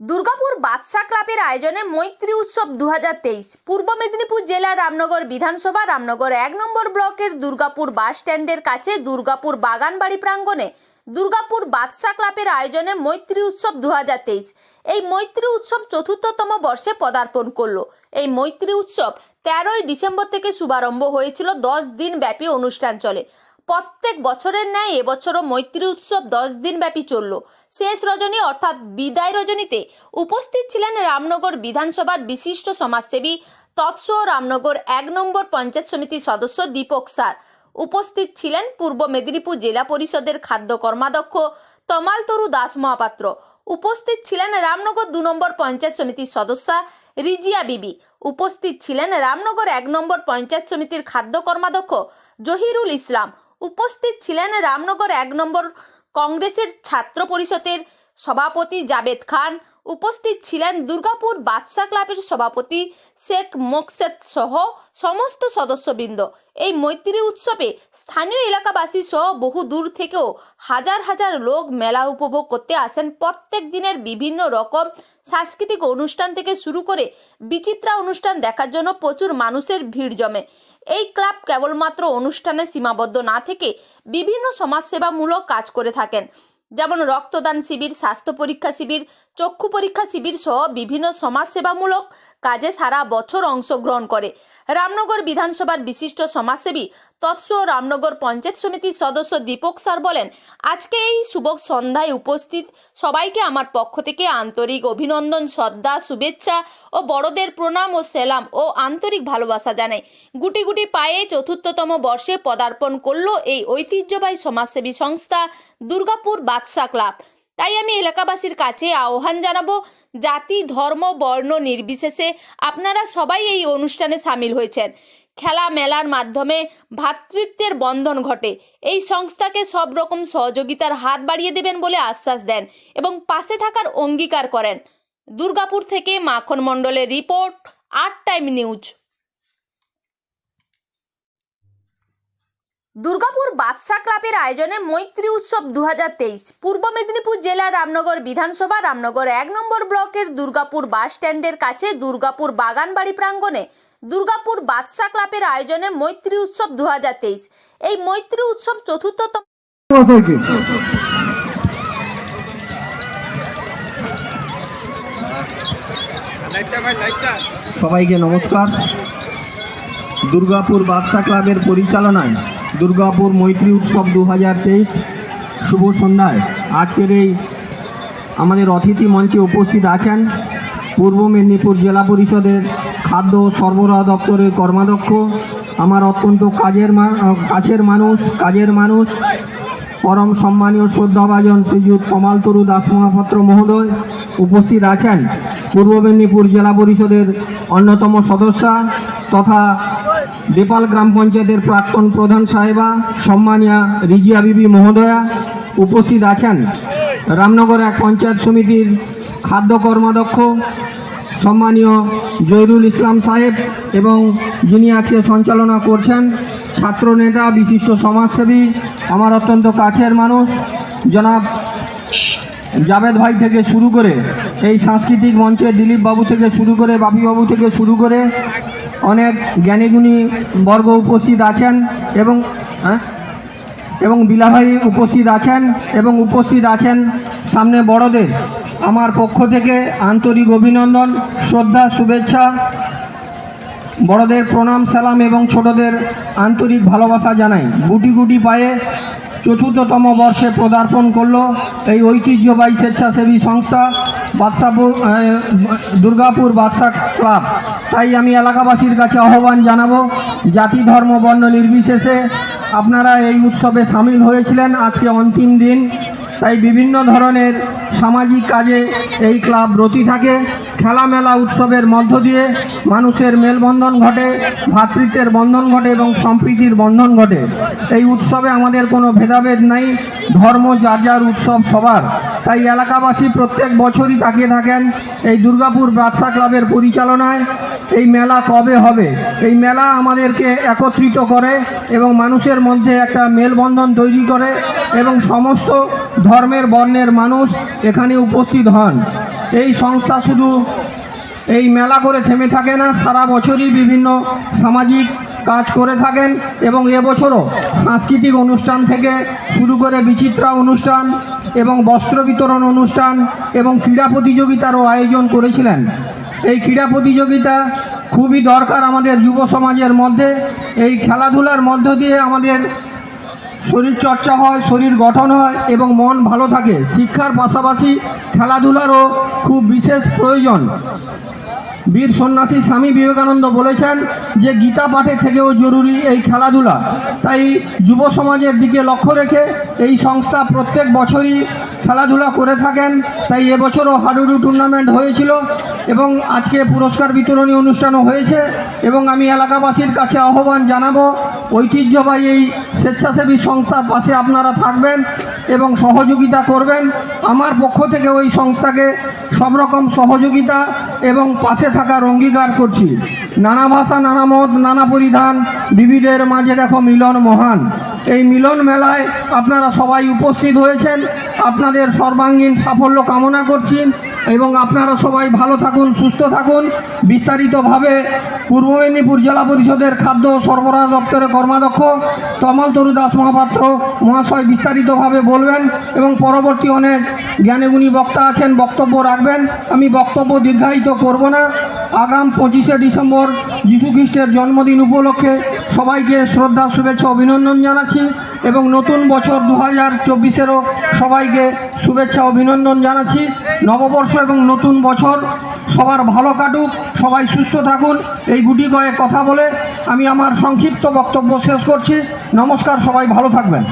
দুর্গাপুর বাদশা ক্লাবের আয়োজনে মৈত্রী উৎসব দুহাজার তেইশ, পূর্ব মেদিনীপুর জেলার রামনগর বিধানসভা, রামনগর এক নম্বর ব্লকের দুর্গাপুর বাস স্ট্যান্ডের কাছে দুর্গাপুর বাগানবাড়ি প্রাঙ্গণে দুর্গাপুর বাদশা ক্লাবের আয়োজনে মৈত্রী উৎসব দু হাজার তেইশ। এই মৈত্রী উৎসব চতুর্থতম বর্ষে পদার্পণ করল। এই মৈত্রী উৎসব তেরোই ডিসেম্বর থেকে শুভারম্ভ হয়েছিল দশ দিন ব্যাপী অনুষ্ঠান চলে। প্রত্যেক বছরের ন্যায় এবছরও মৈত্রী উৎসব দশ দিন ব্যাপী চলল। শেষ রজনী অর্থাৎ বিদায় রজনীতে উপস্থিত ছিলেন রামনগর বিধানসভার বিশিষ্ট সমাজসেবী তৎস রামনগর এক নম্বর পঞ্চায়েত সমিতির সদস্য দীপক স্যার। উপস্থিত ছিলেন পূর্ব মেদিনীপুর জেলা পরিষদের খাদ্য কর্মাধ্যক্ষ তমালতরু দাস মহাপাত্র। উপস্থিত ছিলেন রামনগর দু নম্বর পঞ্চায়েত সমিতির সদস্যা রিজিয়া বিবি। উপস্থিত ছিলেন রামনগর এক নম্বর পঞ্চায়েত সমিতির খাদ্য কর্মাধ্যক্ষ জহিরুল ইসলাম। উপস্থিত ছিলেন রামনগর এক নম্বর কংগ্রেসের ছাত্র পরিষদের সভাপতি জাবেদ খান উপস্থিত ছিলেন দুর্গাপুর বাদশা ক্লাবের সভাপতি শেখ মোকসেদ সহ সমস্ত সদস্যবৃন্দ। এই মৈত্রী উৎসবে স্থানীয় এলাকাবাসী সহ বহু দূর থেকেও হাজার হাজার লোক মেলা উপভোগ করতে আসেন। প্রত্যেক দিনের বিভিন্ন রকম সাংস্কৃতিক অনুষ্ঠান থেকে শুরু করে বিচিত্রা অনুষ্ঠান দেখার জন্য প্রচুর মানুষের ভিড় জমে। এই ক্লাব কেবলমাত্র অনুষ্ঠানে সীমাবদ্ধ না থেকে বিভিন্ন সমাজসেবামূলক কাজ করে থাকেন। যেমন রক্তদান শিবির স্বাস্থ্য পরীক্ষা শিবির চক্ষু পরীক্ষা শিবির সহ বিভিন্ন সমাজসেবামূলক কাজে সারা বছর অংশগ্রহণ করে। রামনগর বিধানসভার বিশিষ্ট সমাজসেবী তৎস রামনগর পঞ্চায়েত সমিতির সদস্য দীপক স্যার বলেন, আজকে এই শুভ সন্ধ্যায় উপস্থিত সবাইকে আমার পক্ষ থেকে আন্তরিক অভিনন্দন, শ্রদ্ধা, শুভেচ্ছা ও বড়দের প্রণাম ও সেলাম ও আন্তরিক ভালোবাসা জানাই। গুটি গুটি পায়ে চতুর্থতম বর্ষে পদার্পণ করল এই ঐতিহ্যবাহী সমাজসেবী সংস্থা দুর্গাপুর বাদশা ক্লাব। তাই আমি এলাকাবাসীর কাছে আহ্বান জানাব, জাতি, ধর্ম, বর্ণ নির্বিশেষে আপনারা সবাই এই অনুষ্ঠানে সামিল হয়েছেন। খেলা মেলার মাধ্যমে ভ্রাতৃত্বের বন্ধন ঘটে। এই সংস্থাকে সব রকম সহযোগিতার হাত বাড়িয়ে দেবেন বলে আশ্বাস দেন এবং পাশে থাকার অঙ্গীকার করেন। দুর্গাপুর থেকে মাখন মণ্ডলের রিপোর্ট, আট টাইম নিউজ। দুর্গাপুর বাদশা ক্লাবের আয়োজনে মৈত্রী উৎসব দুহাজার তেইশ পূর্ব মেদিনীপুর জেলার রামনগর বিধানসভা রামনগর এক নম্বর ব্লকের দুর্গাপুর বাস স্ট্যান্ডের কাছে দুর্গাপুর বাগানবাড়ি প্রাঙ্গণে দুর্গাপুর বাদশা ক্লাবের আয়োজনে মৈত্রী উৎসব দুহাজার তেইশ। এই মৈত্রী উৎসব চতুর্থতম সবাইকে নমস্কার। দুর্গাপুর বাদশা ক্লাবের পরিচালনায় দুর্গাপুর মৈত্রী উৎসব দু হাজার তেইশ শুভ সন্ধ্যায়। আজকের এই আমাদের অতিথি মঞ্চে উপস্থিত আছেন পূর্ব মেদিনীপুর জেলা পরিষদের খাদ্য সরবরাহ দপ্তরের কর্মাধ্যক্ষ, আমার অত্যন্ত কাজের কাছের মানুষ, কাজের মানুষ, পরম সম্মানীয় শ্রদ্ধাভাজন শ্রীযুত কমালতরু দাস মহাপাত্র মহোদয় উপস্থিত আছেন। পূর্ব মেদিনীপুর জেলা পরিষদের অন্যতম সদস্যা তথা দেপাল গ্রাম পঞ্চায়েতের প্রাক্তন প্রধান সাহেবা, সম্মানিয়া রিজিয়া বিবি মহোদয়া উপস্থিত আছেন। রামনগর এক পঞ্চায়েত সমিতির খাদ্য কর্মাধ্যক্ষ, সম্মানীয় জহিরুল ইসলাম সাহেব এবং যিনি আজকে সঞ্চালনা করছেন ছাত্রনেতা বিশিষ্ট সমাজসেবী, আমার অত্যন্ত কাছের মানুষ, জনাব জাভেদ ভাই থেকে শুরু করে, এই সাংস্কৃতিক মঞ্চে দিলীপ বাবু থেকে শুরু করে, বাপিবাবু থেকে শুরু করে অনেক জ্ঞানীগুণী বর্গ উপস্থিত আছেন এবং হ্যাঁ? এবং বিলাভাই উপস্থিত আছেন এবং উপস্থিত আছেন সামনে বড়দের। আমার পক্ষ থেকে আন্তরিক অভিনন্দন, শ্রদ্ধা, শুভেচ্ছা। বড়দের প্রণাম, সালাম এবং ছোটদের আন্তরিক ভালোবাসা জানাই। গুটি গুটি পায়ে চতুর্থতম বর্ষে পদার্পণ করল এই ঐতিহ্যবাহী স্বেচ্ছাসেবী সংস্থা বাদশাপুর দুর্গাপুর বাদশা ক্লাব। তাই আমি এলাকাবাসীর কাছে আহ্বান জানাব, জাতি, ধর্ম, বর্ণ নির্বিশেষে আপনারা এই উৎসবে সামিল হয়েছিলেন। আজকে অন্তিম দিন। তাই বিভিন্ন ধরনের সামাজিক কাজে এই ক্লাব ব্রতী থাকে। খেলামেলা উৎসবের মধ্য দিয়ে মানুষের মেলবন্ধন ঘটে ভ্রাতৃত্বের বন্ধন ঘটে এবং সম্প্রীতির বন্ধন ঘটে। এই উৎসবে আমাদের কোনো ভেদাভেদ নাই, ধর্ম যার যার উৎসব সবার। তাই এলাকাবাসী প্রত্যেক বছরই তাকিয়ে থাকেন এই দুর্গাপুর বাদশা ক্লাবের পরিচালনায়। এই মেলা কবে হবে? এই মেলা আমাদেরকে একত্রিত করে এবং মানুষের মধ্যে একটা মেলবন্ধন তৈরি করে এবং সমস্ত ধর্মের বর্ণের মানুষ এখানে উপস্থিত হন। এই সংস্থা শুধু এই মেলা করে থেমে থাকে না, সারা বছরই বিভিন্ন সামাজিক কাজ করে থাকেন এবং এবছরও সাংস্কৃতিক অনুষ্ঠান থেকে শুরু করে বিচিত্রা অনুষ্ঠান এবং বস্ত্র বিতরণ অনুষ্ঠান এবং ক্রীড়া প্রতিযোগিতারও আয়োজন করেছিলেন। এই ক্রীড়া প্রতিযোগিতা খুবই দরকার আমাদের যুব সমাজের মধ্যে। এই খেলাধুলার মধ্য দিয়ে আমাদের শরীর চর্চা হয়, শরীর গঠন হয় এবং মন ভালো থাকে। শিক্ষার পাশাপাশি খেলাধুলারও খুব বিশেষ প্রয়োজন। বীর সন্ন্যাসী স্বামী বিবেকানন্দ বলেছেন যে গীতা পাঠের থেকেও জরুরি এই খেলাধুলা। তাই যুব সমাজের দিকে লক্ষ্য রেখে এই সংস্থা প্রত্যেক বছরই খেলাধুলা করে থাকেন। তাই এবছরও হাডুডু টুর্নামেন্ট হয়েছিল এবং আজকে পুরস্কার বিতরণী অনুষ্ঠানও হয়েছে এবং আমি এলাকাবাসীর কাছে আহ্বান জানাব, ঐতিহ্যবাহী এই স্বেচ্ছাসেবী সংস্থার পাশে আপনারা থাকবেন এবং সহযোগিতা করবেন। আমার পক্ষ থেকে ওই সংস্থাকে সব রকম সহযোগিতা এবং পাশে থাকার অঙ্গীকার করছি। নানা ভাষা, নানা মত, নানা পরিধান, বিবিধের মাঝে দেখো মিলন মহান। এই মিলন মেলায় আপনারা সবাই উপস্থিত হয়েছেন। আপনাদের সর্বাঙ্গীন সাফল্য কামনা করছি এবং আপনারা সবাই ভালো থাকুন, সুস্থ থাকুন। বিস্তারিতভাবে পূর্ব মেদিনীপুর জেলা পরিষদের খাদ্য সরবরাহ দপ্তরের কর্মাধ্যক্ষ তমাল তরু দাস মহাপাত্র মহাশয় বিস্তারিতভাবে বলবেন এবং পরবর্তী অনেক জ্ঞানীগুণী বক্তা আছেন, বক্তব্য রাখবেন। আমি বক্তব্য দীর্ঘায়িত করব না। আগাম পঁচিশে ডিসেম্বর খ্রিস্টের জন্মদিন উপলক্ষে সবাইকে শ্রদ্ধা, শুভেচ্ছা, অভিনন্দন জানাচ্ছি এবং নতুন বছর দু হাজার চব্বিশেরও সবাইকে শুভেচ্ছা, অভিনন্দন জানাচ্ছি। নববর্ষ এবং নতুন বছর সবার ভালো কাটুক, সবাই সুস্থ থাকুন, এই গুটি কয়েক কথা বলে আমি আমার সংক্ষিপ্ত বক্তব্য শেষ করছি। নমস্কার, সবাই ভালো থাকবেন।